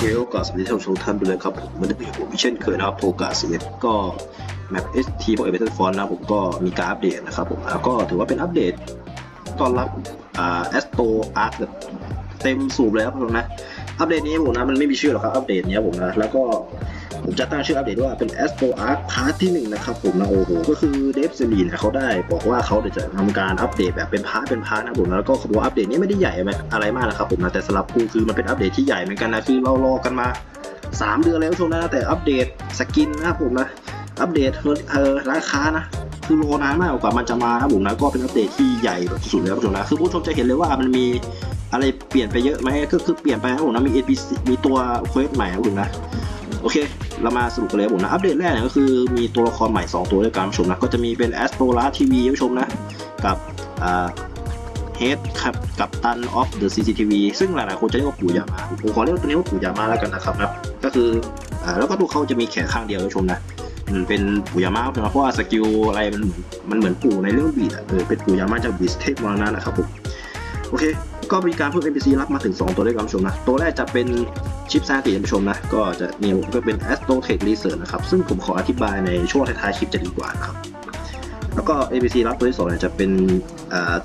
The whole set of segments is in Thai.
เคโอกาสสวัสดีท่านผู้ชมท่านไปเลยครับผมมันได้เป็นผมเช่นเคยนะครับโทกาสเก็แมปเอสทีของเอเวอร์ตันฟอนนะผมก็มีการอัปเดตนะครับผมแล้วก็ถือว่าเป็นอัปเดตต้อนรับอ่าแอสโตอาร์แบบเต็มสูบเลยครับผมนะอัปเดตนี้ผมนะมันไม่มีชื่อหรอกครับอัปเดตนี้ผมนะแล้วก็ ผมจะตั้งชื่ออัปเดตว่าเป็น Astro Arc พาร์ทที่หนึ่งนะครับผมนะโอ้โหก็คือเดฟเซลีนเขาได้บอกว่าเขาจะทำการอัปเดตแบบเป็นพาร์ทเป็นพาร์ทนะผมนะแล้วก็เขาบอกว่าอัปเดตนี้ไม่ได้ใหญ่อะไรมากนะครับผมนะแต่สำหรับกูคือมันเป็นอัปเดตที่ใหญ่เหมือนกันนะคือเรารอกันมา 3 เดือนแล้วชมนะแต่อัปเดตสกินนะครับผมนะอัปเดตเออร้านค้านะคือรอนานมากกว่ามันจะมานะผมนะก็เป็นอัปเดตที่ใหญ่แบบสุดแล้วผู้ชมนะคือผู้ชมจะเห็นเลยว่ามันมีอะไรเปลี่ยนไปเยอะไหมก็คือเปลี่ยนไปนะผมนะมี NPC มีตัวเควสใหม่นะผมนะโอเค เรามาสรุปกันเลยบผมนะ อัปเดตแรกเนี่ยก็คือมีตัวละครใหม่ 2 ตัวด้วยกันผู้ชมนะ ก็จะมีเป็น a s t r o l a TV ผู้ชมนะ กับอ่า Head ครับกับตัน of the CCTV ซึ่งหลายๆคนจะเรียกว่าปู่ยามาผมขอเรียกตัวนี้ว่าปู่ยามาแล้วกันนะครับนะก็คืออ่าแล้วก็ตัวเขาจะมีแขนข้างเดียวผู้ชมนะมันเป็นปู่ยาม่าเพราะว่าสกิลอะไรมันมันเหมือนปู่ในเรื่องบีดอะเออเป็นปู่ยาม่าจากบีสเทพมรณะนะครับผมโอเค ก็มีการเพิ่ม NPC รับมาถึง 2 ตัวด้วยกันผู้ชมนะ ตัวแรกจะเป็นชิปซาติท่านผู้ชมนะ ก็จะเนี่ยก็เป็น Astro Tech Research นะครับ ซึ่งผมขออธิบายในช่วงท้ายๆคลิปจะดีกว่านะครับ แล้วก็ NPC รับตัวที่สองเนี่ยจะเป็น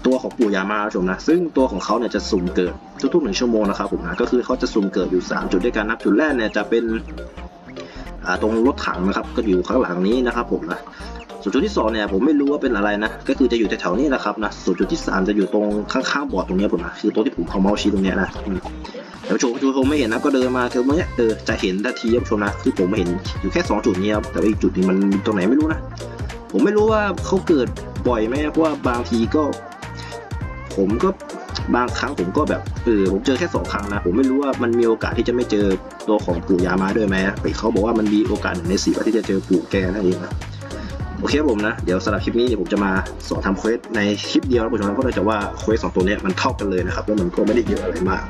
ตัวของปู่ยามาผู้ชมนะ ซึ่งตัวของเขาเนี่ยจะสุ่มเกิดทุกๆหนึ่งชั่วโมงนะครับผมนะ ก็คือเขาจะสุ่มเกิดอยู่ 3 จุดด้วยกันนะจุดแรกเนี่ยจะเป็นตรงรถถังนะครับ ก็อยู่ข้างหลังนี้นะครับผมนะ ส่วนจุดที่สองเนี่ยผมไม่รู้ว่าเป็นอะไรนะ ก็คือจะอยู่แถวๆนี้นะครับนะ ส่วนจุดที่สามจะอยู่ตรงข้างๆบอร์ดตรงนี้ผมนะคือตรงที่ผมเอาเมาส์ชี้ตรงนี้นะอืมแต่ผู้ชมผู้ชมไม่เห็นนะก็เดินมาคือเมื่อกี้เออจะเห็นทันทีครับผู้ชมนะคือผมไม่เห็นอยู่แค่สองจุดนี้ครับแต่ว่าอีกจุดหนึงมันตรงไหนไม่รู้นะผมไม่รู้ว่าเขาเกิดบ่อยไหมเพราะว่าบางทีก็ ผมก็บางครั้งผมก็แบบเออผมเจอแค่สองครั้งนะ ผมไม่รู้ว่ามันมีโอกาสที่จะไม่เจอตัวของปู่ยามาด้วยไหมแต่เขาบอกว่ามันมีโอกาสในสี่ว่าที่จะเจอปู่แกนั่นเองนะ โอเคผมนะ เดี๋ยวสำหรับคลิปนี้เดี๋ยวผมจะมาสอนทำเควสในคลิปเดียวนะผู้ชมนะเพราะเนื่องจากว่าเควสสองตัวนี้มันเท่ากันเลยนะครับแล้วมันก็ไม่ได้เยอะอะไรมาก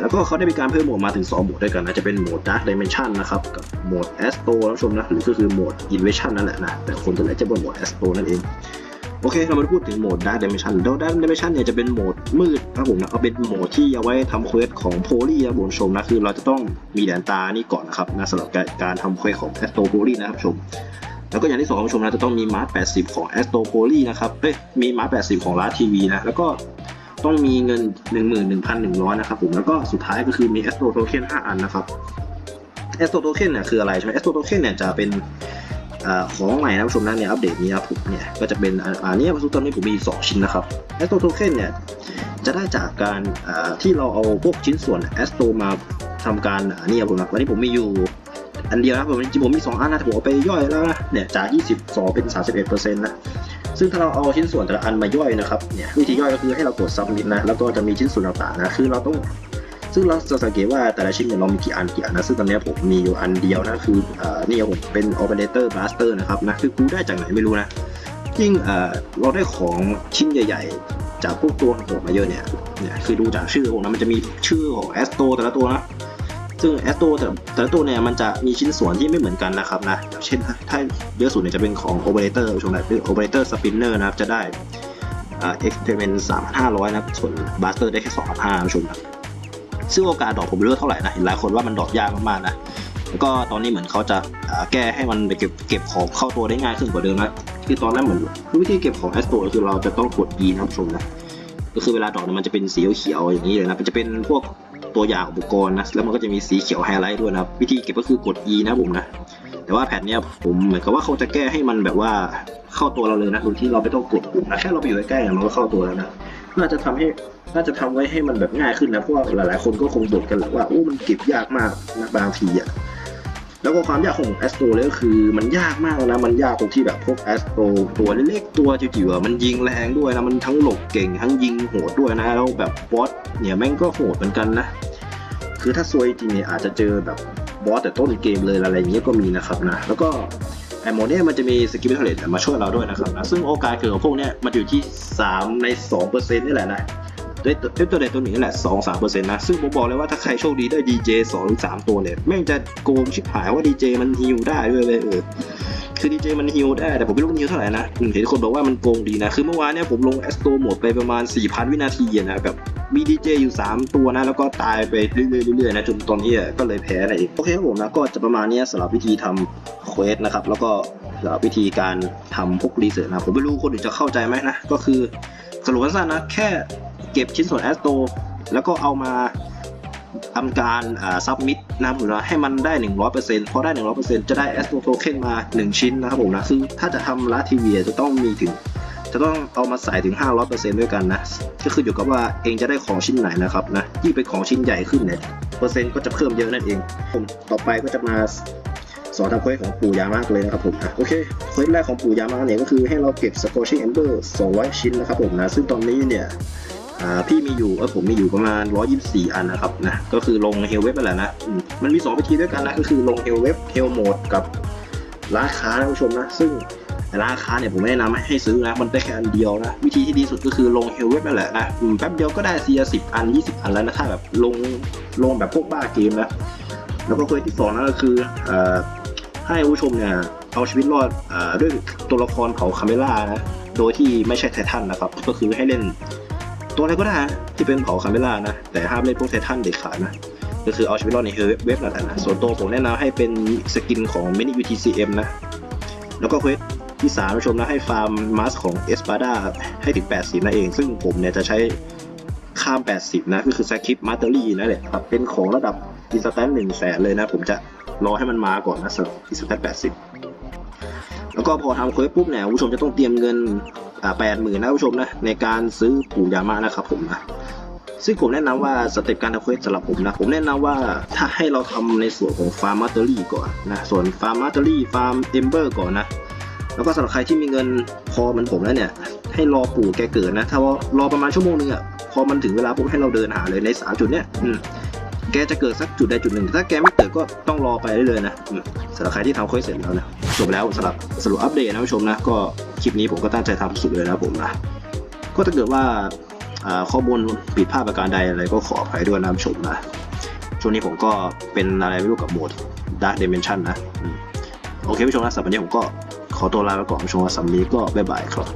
แล้วก็เขาได้มีการเพิ่มโหมดมาถึง 2 โหมดด้วยกันนะ จะเป็นโหมด Dark Dimension นะครับ กับโหมด Astro นะผู้ชมนะ หรือก็คือโหมด Invasion นั่นแหละนะ แต่คนตัวไหนจะเป็นโหมด Astro นั่นเอง โอเค เรามาพูดถึงโหมด Dark Dimension Dark Dimension เนี่ยจะเป็นโหมดมืดครับผมนะเอาเป็นโหมดที่เอาไว้ทำเควสของโพลีครับผมชมนะ คือเราจะต้องมีแดนตานี่ก่อนนะครับนะสำหรับการการทำเควสของ Astro p o l y นะครับชม แล้วก็อย่างที่สองคุณผู้ชมนะจะต้องมีมาร์80ของ Astro p o l y นะครับเอ้ยมีมาร์80ของ Last TV นะแล้วก็ต้องมีเงิน 11,100นะครับผมแล้วก็สุดท้ายก็คือมี Astro Token 5อันนะครับ Astro Token เนี่ยคืออะไรใช่ไหม Astro Token เนี่ยจะเป็นอของใหม่นะผู้ชมนะเนี่ยอัปเดตนี้ครับผมเนี่ยก็จะเป็นอันนี้วัสดุตอนนี้ผมมี 2 ชิ้นนะครับ Astro Token เนี่ยจะได้จากการที่เราเอาพวกชิ้นส่วน Astro มาทำการอ่านี่ครับผมนะวันนี้ผมมีอยู่ อันเดียวนะผมจริงผมมี2อันนะแต่ผมเอาไปย่อยแล้วนะเนี่ยจาก 22 เป็น 31%นะซึ่งถ้าเราเอาชิ้นส่วนแต่ละอันมาย่อยนะครับเนี่ยวิธีย่อยก็คือให้เรากด submit นะแล้วก็จะมีชิ้นส่วนต่างๆนะคือเราต้องซึ่งเราจะสังเกตว่าแต่ละชิ้นเนี่ยเรามีกี่อันกี่อันนะซึ่งตอนนี้ผมมีอยู่อันเดียวนะคืออ่านี่ครับผมเป็น Operator Blaster นะครับนะคือกูได้จากไหนไม่รู้นะยิ่งเราได้ของชิ้นใหญ่ๆ จากพวกตัวของผมมาเยอะเนี่ยเนี่ยคือดูจากชื่อผมนะมันจะมีชื่อของ Astro แต่ละตัวนะ ซึ่ง Astro แต่แต่ตัวเนี่ยมันจะมีชิ้นส่วนที่ไม่เหมือนกันนะครับนะอย่างเช่นถ้าเยอะสุดเนี่ยจะเป็นของ Operator ผู้ชมนะคือ Operator Spinner นะครับจะได้เอ่า Experiment 3,500นะครับส่วน Blaster ได้แค่2,500ผู้าชมนะซึ่งโอกาสดอปผมไม่รู้เท่าไหร่นะเห็นหลายคนว่ามันดอปยากมากๆนะแล้วก็ตอนนี้เหมือนเขาจะแก้ให้มันไปเก็บเก็บของเข้าตัวได้ง่ายขึ้นกว่าเดิมนะคือตอนนั้นเหมือนคือวิธีเก็บของแอสโตรคือเราจะต้องกด E นะครับชมนะก็คือเวลาดอปเนี่ยมันจะเป็นสีเขียวอย่างนี้เลยนะมันจะเป็นพวก ตัวอย่างอุปกรณ์นะแล้วมันก็จะมีสีเขียวไฮไลท์ด้วยนะครับวิธีเก็บก็คือกด E นะผมนะแต่ว่าแผ่นเนี้ยผมเหมือนกับว่าเขาจะแก้ให้มันแบบว่าเข้าตัวเราเลยนะโดยที่เราไม่ต้องกดปุ่มนะแค่เราไปอยู่ใกล้ๆเนี่ยมันก็เข้าตัวแล้วนะน่าจะทำให้น่าจะทำไว้ให้มันแบบง่ายขึ้นนะเพราะว่าหลายๆ คนก็คงบ่นกันแหละว่าโอ้มันเก็บยากมากนะบางทีอะ แล้วก็ความยากของแอสโตรเลยก็คือมันยากมากนะ มันยากตรงที่แบบพวกแอสโตรตัวเล็กๆตัวจิ๋วๆมันยิงแรงด้วยนะ มันทั้งหลบเก่งทั้งยิงโหดด้วยนะ แล้วแบบบอสเนี่ยแม่งก็โหดเหมือนกันนะ คือถ้าซวยจริงเนี่ยอาจจะเจอแบบบอสแต่ต้นเกมเลยอะไรอย่างเงี้ยก็มีนะครับนะ แล้วก็ไอโมเนี่ยมันจะมีสกิลเทเลตมาช่วยเราด้วยนะครับนะ ซึ่งโอกาสเกิดของพวกเนี้ยมันอยู่ที่ 3 ใน2%นี่แหละนะ ด้วยตัวด้วยตัวเด็ดตัวหนึ่งนี่แหละสองสามเปอร์เซ็นต์นะ ซึ่งผมบอกเลยว่าถ้าใครโชคดีได้ดีเจสองหรือสามตัวเนี่ย แม่งจะโกงชิบหายว่าดีเจมันฮิวได้ด้วยเลยเออคือดีเจมันฮิวได้ แต่ผมไม่รู้มันฮิวเท่าไหร่นะเห็นคนบอกว่ามันโกงดีนะ คือเมื่อวานเนี่ยผมลงแอสโตหมดไปประมาณ 4,000 วินาทีนะแบบมีดีเจอยู่ 3 ตัวนะ แล้วก็ตายไปเรื่อยๆๆนะจนตอนนี้ก็เลยแพ้นั่นเองโอเคครับผมนะก็จะประมาณนี้สำหรับวิธีทำเควสนะครับ แล้วก็สำหรับวิธีการทำพวกรีเสิร์ชนะผมไม่รู้คนอื่นจะเข้าใจไหมนะก็คือสรุปสั้นๆนะแค่ เก็บชิ้นส่วนแอสโตแล้วก็เอามาทำการอ่าซับมิดนะครับผมนะให้มันได้ 100%พอได้ 100%จะได้แอสโตโทเค็นมา 1 ชิ้นนะครับผมนะคือถ้าจะทำลาทีเวียจะต้องมีถึง จะต้องเอามาใส่ถึง 500%ด้วยกันนะ ก็คืออยู่กับว่าเองจะได้ของชิ้นไหนนะครับนะยิ่งเป็นของชิ้นใหญ่ขึ้นเนี่ยเปอร์เซ็นต์ก็จะเพิ่มเยอะนั่นเอง ผมต่อไปก็จะมาสอนทำเควสของปู่ยามากเลยนะครับผมนะโอเคเควสแรกของปู่ยามากเนี่ยก็คือให้เราเก็บสโคชิ g เอมเบอร์200 ชิ้นนะครับผมนะซึ่งตอนนี้เนี่ย พี่มีอยู่เออผมมีอยู่ประมาณ 124 อันนะครับนะก็คือลงเฮลเว็บไปแหละนะ มันมี2วิธีด้วยกันนะก็คือลงเฮลเว็บเฮลโหมดกับร้านค้าท่านผู้ชมนะ ซึ่งร้านค้าเนี่ยผมไม่แนะนำให้ซื้อนะมันได้แค่อันเดียวนะวิธีที่ดีสุดก็คือลงเฮลเว็บนั่นแหละนะแป๊บเดียวก็ได้เสียสิบอัน 20 อันแล้วนะถ้าแบบลงลงแบบพวกบ้าเกมนะแล้วก็เควสที่สองนั่นก็คืออให้ผู้ชมเนี่ยเอาชีวิตรอดเอ่อด้วยตัวละครเผาคาเมล่านะโดยที่ไม่ใช่ไททันนะครับก็คือให้เล่น ตัวอะไรก็ได้ที่เป็นเผาคาเมล่านะ แต่ห้ามเล่นพวกไททันเด็ดขาดนะก็คือเอาชีวิตรอดในเว็บนั่นแหละนะส่วนตัวผมแนะนำให้เป็นสกินของ Mini UTCM นะ แล้วก็เควสที่3ผู้ชมนะให้ฟาร์มมาสของเอสปาดาให้ถึง 80นั่นเอง ซึ่งผมเนี่ยจะใช้ข้าม 80 นะ ก็คือสคริปต์มาเตอรี่นั่นแหละครับเป็นของระดับอินสแตนต์หนึ่งแสนเลยนะ ผมจะรอให้มันมาก่อนนะสำหรับอินสแตน80แล้ว ก็พอทำเควสปุ๊บเนี่ยผู้ชมจะต้องเตรียมเงินแปดหมื่นนะผู้ชมนะในการซื้อปู่ยามะนะครับผมนะซึ่งผมแนะนำว่าสเต็ปการทำเควสสำหรับผมนะ ผมแนะนำว่าถ้าให้เราทำในส่วนของฟาร์มมาเตอรี่ก่อนนะ ส่วนฟาร์มมาเตอรี่ฟาร์มเอมเบอร์ก่อนนะ แล้วก็สำหรับใครที่มีเงินพอเหมันผมแล้วเนี่ย ให้รอปู่แกเกิดนะ ถ้าว่ารอประมาณชั่วโมงนึงอะพอมันถึงเวลาปุ๊บให้เราเดินหาเลยในสามจุดเนี้ยอืม แกจะเกิดสักจุดใดจุดหนึ่ง ถ้าแกไม่เกิดก็ต้องรอไปเรื่อยๆนะสำหรับใครที่ทำเควสเสร็จแล้วนะจบแล้วสำหรับสรุปอัปเดตนะผู้ชมนะก็คลิปนี้ผมก็ตั้งใจทำสุดเลยนะผมนะก็ถ้าเกิดว่าข้อมูลผิดพลาดประการใดอะไรก็ขออภัยด้วยนะผู้ชมนะช่วงนี้ผมก็เป็นอะไรไม่รู้กับโหมด Dark Dimension นะ โอเคผู้ชมนะสำหรับวันนี้ผมก็ขอตัวลาไปก่อนผู้ชมสำหรับวันนี้ก็บ๊ายบายครับ